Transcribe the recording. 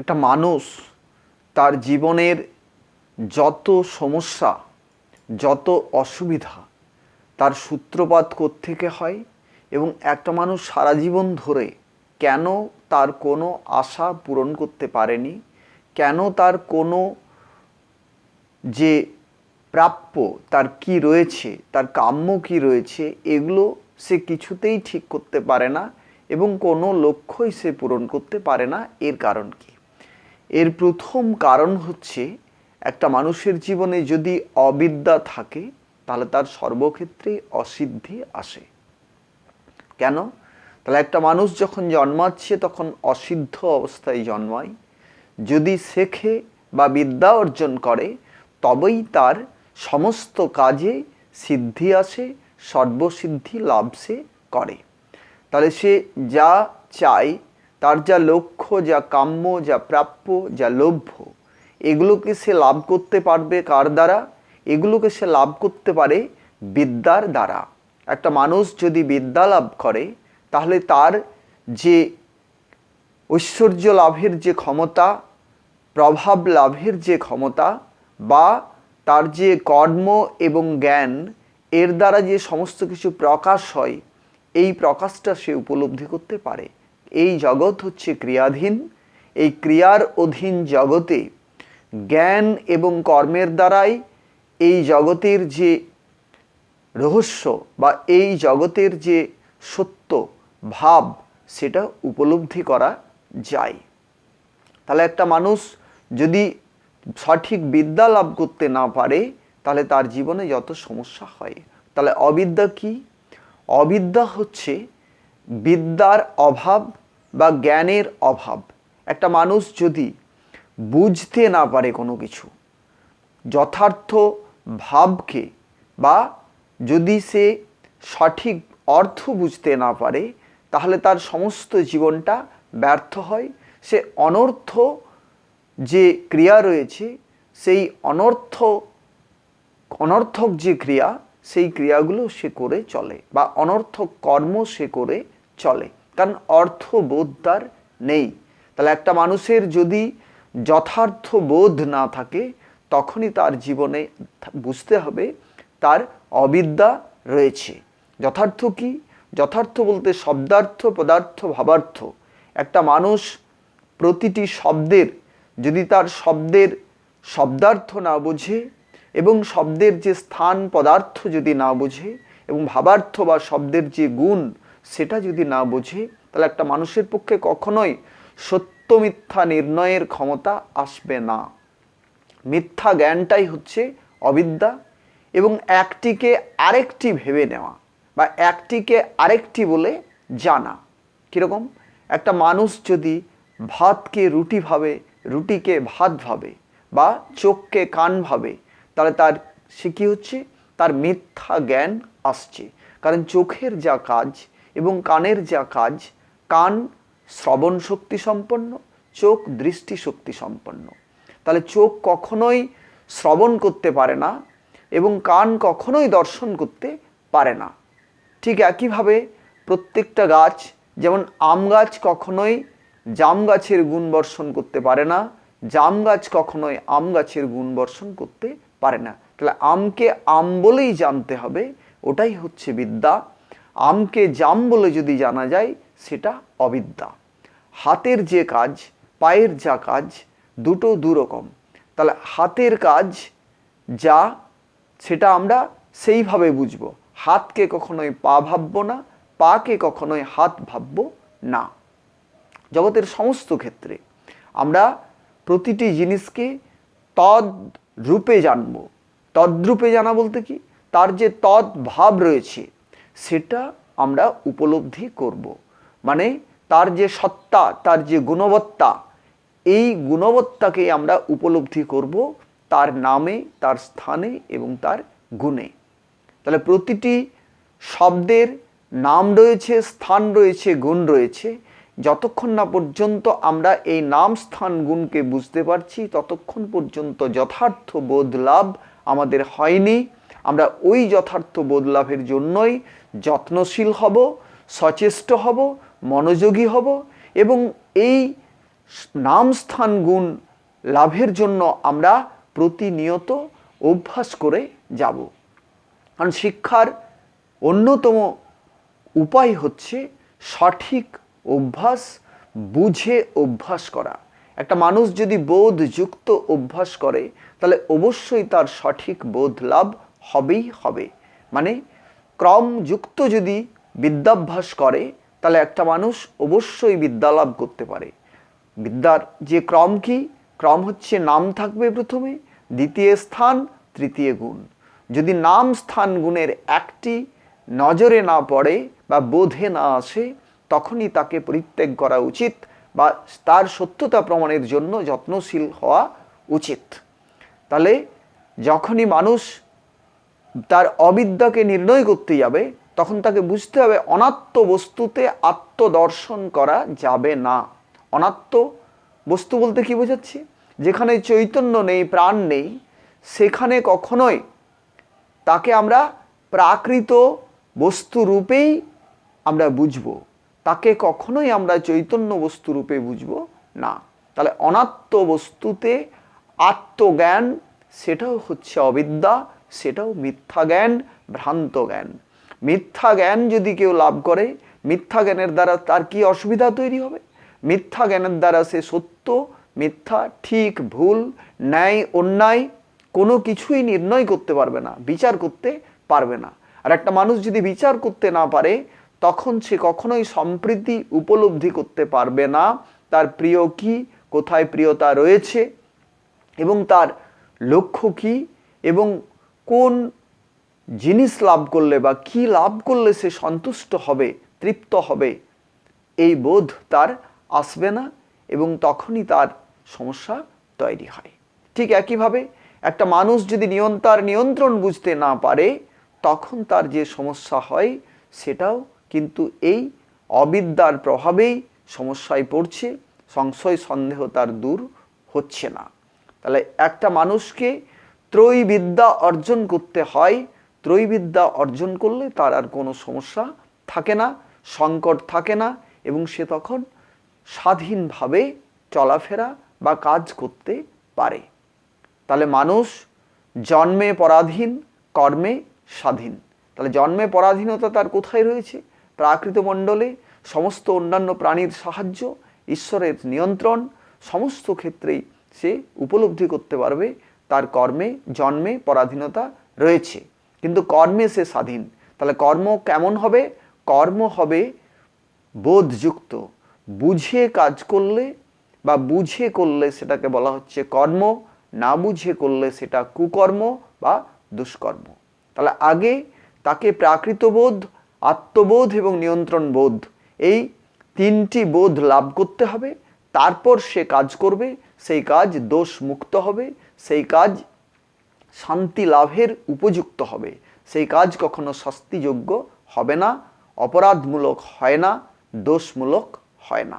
একটা মানুষ তার জীবনের যত সমস্যা, যত অসুবিধা, তার সূত্রপাত থেকে হয় এবং একটা মানুষ সারা জীবন ধরে কেন তার কোনো আশা পূরণ করতে পারেনি? কেন তার কোনো যে প্রাপ্য, তার কি রয়েছে, তার কাম্য কি রয়েছে, এগুলো সে কিছুতেই ঠিক করতে পারে না এবং কোনো লক্ষ্যই সে পূরণ করতে পারে না। এর কারণ কি? এর প্রথম কারণ হচ্ছে একটা মানুষের জীবনে যদি অবিদ্যা থাকে, তাহলে তার সর্বক্ষেত্রেই অসিদ্ধি আসে। কেন? তাহলে একটা মানুষ যখন জন্মাচ্ছে, তখন অসিদ্ধ অবস্থায় জন্মায়। যদি শেখে বা বিদ্যা অর্জন করে, তবেই তার সমস্ত কাজে সিদ্ধি আসে, সর্বসিদ্ধি লাভ সে করে। তাহলে সে যা চায় তার যা লক্ষ্য, যা কাম্য, যা প্রাপ্য, যা লভ্য, এগুলোকে সে লাভ করতে পারবে কার দ্বারা? এগুলোকে সে লাভ করতে পারে বিদ্যার দ্বারা। একটা মানুষ যদি বিদ্যা লাভ করে, তাহলে তার যে ঐশ্বর্য লাভের যে ক্ষমতা, প্রভাব লাভের যে ক্ষমতা, বা তার যে কর্ম এবং জ্ঞান, এর দ্বারা যে সমস্ত কিছু প্রকাশ হয়, এই প্রকাশটা সে উপলব্ধি করতে পারে। এই জগৎ হচ্ছে ক্রিয়াধীন। এই ক্রিয়ার অধীন জগতে জ্ঞান এবং কর্মের দ্বারাই এই জগতের যে রহস্য বা এই জগতের যে সত্য ভাব, সেটা উপলব্ধি করা যায়। তাহলে একটা মানুষ যদি সঠিক বিদ্যা লাভ করতে না পারে, তাহলে তার জীবনে যত সমস্যা হয়। তাহলে অবিদ্যা কি? অবিদ্যা হচ্ছে বিদ্যার অভাব বা জ্ঞানের অভাব। একটা মানুষ যদি বুঝতে না পারে কোনো কিছু, যথার্থ ভাবকে বা যদি সে সঠিক অর্থ বুঝতে না পারে, তাহলে তার সমস্ত জীবনটা ব্যর্থ হয়। সে অনর্থ যে ক্রিয়া রয়েছে, সেই অনর্থ, অনর্থক যে ক্রিয়া, সেই ক্রিয়াগুলো সে করে চলে বা অনর্থক কর্ম সে করে চলে। কারণ অর্থবোধ তার নেই। তাহলে একটা মানুষের যদি যথার্থ বোধ না থাকে, তখনই তার জীবনে বুঝতে হবে তার অবিদ্যা রয়েছে। যথার্থ কি? যথার্থ বলতে শব্দার্থ, পদার্থ, ভাবার্থ। একটা মানুষ প্রতিটি শব্দের, যদি তার শব্দের শব্দার্থ না বোঝে এবং শব্দের যে স্থান, পদার্থ যদি না বোঝে এবং ভাবার্থ বা শব্দের যে গুণ সেটা যদি না বোঝে, তাহলে একটা মানুষের পক্ষে কখনোই সত্য মিথ্যা নির্ণয়ের ক্ষমতা আসবে না। মিথ্যা জ্ঞানটাই হচ্ছে অবিদ্যা এবং একটিকে আরেকটি ভেবে নেওয়া বা একটিকে আরেকটি বলে জানা। কীরকম? একটা মানুষ যদি ভাতকে রুটি ভাবে, রুটিকে ভাত ভাবে বা চোখকে কান ভাবে, তাহলে তার, সে কী হচ্ছে? তার মিথ্যা জ্ঞান আসছে। কারণ চোখের যা কাজ এবং কানের যা কাজ, কান শ্রবণ শক্তি সম্পন্ন চোখ দৃষ্টি শক্তি সম্পন্ন তাহলে চোখ কখনোই শ্রবণ করতে পারে না এবং কান কখনোই দর্শন করতে পারে না। ঠিক একইভাবে প্রত্যেকটা গাছ, যেমন আম গাছ কখনোই জাম গাছের গুণ বর্ষণ করতে পারে না, জাম গাছ কখনোই আম গাছের গুণ বর্ষণ করতে পারে না। তাহলে আমকে আম বলেই জানতে হবে, ওটাই হচ্ছে বিদ্যা। আমকে জাম বলে যদি জানা যায়, সেটা অবিদ্যা। হাতের যে কাজ, পায়ের যা কাজ, দুটো দুরকম। তাহলে হাতের কাজ যা, সেটা আমরা সেইভাবে বুঝব। হাতকে কখনোই পা ভাববো না, পাকে কখনোই হাত ভাববো না। জগতের সমস্ত ক্ষেত্রে আমরা প্রতিটি জিনিসকে তদ রূপে জানব। তদ্রূপে জানা বলতে কি? তার যে তদ ভাব রয়েছে সেটা আমরা উপলব্ধি করব। মানে তার যে সত্তা, তার যে গুণবত্তা, এই গুণবত্তাকে আমরা উপলব্ধি করব তার নামে, তার স্থানে এবং তার গুণে। তাহলে প্রতিটি শব্দের নাম রয়েছে, স্থান রয়েছে, গুণ রয়েছে। যতক্ষণ না পর্যন্ত আমরা এই নাম, স্থান, গুণকে বুঝতে পারছি, ততক্ষণ পর্যন্ত যথার্থ বোধ লাভ আমাদের হয়নি। আমরা ওই যথার্থ বোধ লাভের জন্যই যত্নশীল হব, সচেষ্ট হব, মনোযোগী হব এবং এই নাম স্থান গুণ লাভের জন্য আমরা প্রতিনিয়ত অভ্যাস করে যাব। কারণ শিক্ষার অন্যতম উপায় হচ্ছে সঠিক অভ্যাস, বুঝে অভ্যাস করা। একটা মানুষ যদি বোধযুক্ত অভ্যাস করে, তাহলে অবশ্যই তার সঠিক বোধ লাভ হবেই হবে। মানে ক্রমযুক্ত যদি বিদ্যাভ্যাস করে, তাহলে একটা মানুষ অবশ্যই বিদ্যা লাভ করতে পারে। বিদ্যার যে ক্রম কি? ক্রম হচ্ছে নাম থাকবে প্রথমে, দ্বিতীয় স্থান, তৃতীয় গুণ। যদি নাম স্থান গুণের একটি নজরে না পড়ে বা বোধে না আসে, তখনই তাকে পরিত্যাগ করা উচিত বা তার সত্যতা প্রমাণের জন্য যত্নশীল হওয়া উচিত। তাহলে যখনই মানুষ তার অবিদ্যাকে নির্ণয় করতে যাবে, তখন তাকে বুঝতে হবে অনাত্ম বস্তুতে আত্মদর্শন করা যাবে না। অনাত্ম বস্তু বলতে কি বোঝাচ্ছি? যেখানে চৈতন্য নেই, প্রাণ নেই, সেখানে কখনোই তাকে আমরা প্রাকৃত বস্তু রূপেই আমরা বুঝব। তাকে কখনোই আমরা চৈতন্য বস্তু রূপে বুঝব না। তাহলে অনাত্ম বস্তুতে আত্মজ্ঞান, সেটাও হচ্ছে অবিদ্যা। সেটাও মিথ্যা জ্ঞান, ভ্রান্ত জ্ঞান। মিথ্যা জ্ঞান যদি কেউ লাভ করে, মিথ্যা জ্ঞানের দ্বারা তার কি অসুবিধা তৈরি হবে? মিথ্যা জ্ঞানের দ্বারা সে সত্য, মিথ্যা, ঠিক, ভুল, ন্যায়, অন্যায় কোনো কিছুই নির্ণয় করতে পারবে না, বিচার করতে পারবে না। আর একটা মানুষ যদি বিচার করতে না পারে, তখন সে কখনোই সম্প্রীতি উপলব্ধি করতে পারবে না। তার প্রিয় কি, কোথায় প্রিয়তা রয়েছে এবং তার লক্ষ্য কি এবং কোন জিনিস লাভ করলে বা কি লাভ করলে সে সন্তুষ্ট হবে, তৃপ্ত হবে, এই বোধ তার আসবে না এবং তখনই তার সমস্যা তৈরি হয়। ঠিক একইভাবে একটা মানুষ যদি নিয়ন্তার নিয়ন্ত্রণ বুঝতে না পারে, তখন তার যে সমস্যা হয় সেটাও কিন্তু এই অবিদ্যার প্রভাবেই সমস্যায় পড়ছে, সংশয়, সন্দেহ তার দূর হচ্ছে না। তাহলে একটা মানুষকে ত্রৈবিদ্যা অর্জন করতে হয়। ত্রৈবিদ্যা অর্জন করলে তার আর কোনো সমস্যা থাকে না, সংকট থাকে না এবং সে তখন স্বাধীনভাবে চলাফেরা বা কাজ করতে পারে। তাহলে মানুষ জন্মে পরাধীন, কর্মে স্বাধীন। তাহলে জন্মে পরাধীনতা তার কোথায় রয়েছে? প্রাকৃত মণ্ডলে সমস্ত অন্যান্য প্রাণীর সাহায্য, ঈশ্বরের নিয়ন্ত্রণ, সমস্ত ক্ষেত্রেই সে উপলব্ধি করতে পারবে তার কর্মে, জন্মে পরাধীনতা রয়েছে। কিন্তু কর্মে সে স্বাধীন। তাহলে কর্ম কেমন হবে? কর্ম হবে বোধযুক্ত। বুঝে কাজ করলে বা বুঝে করলে সেটাকে বলা হচ্ছে কর্ম, না বুঝে করলে সেটা কুকর্ম বা দুষ্কর্ম। তাহলে আগে তাকে প্রাকৃত বোধ, আত্মবোধ এবং নিয়ন্ত্রণ বোধ, এই তিনটি বোধ লাভ করতে হবে। তারপর সে কাজ করবে, সেই কাজ দোষ মুক্ত হবে। সেই কাজ শান্তি লাভের উপযুক্ত হবে। সেই কাজ কখনো শাস্তিযোগ্য হবে না, অপরাধমূলক হয় না, দোষমূলক হয় না।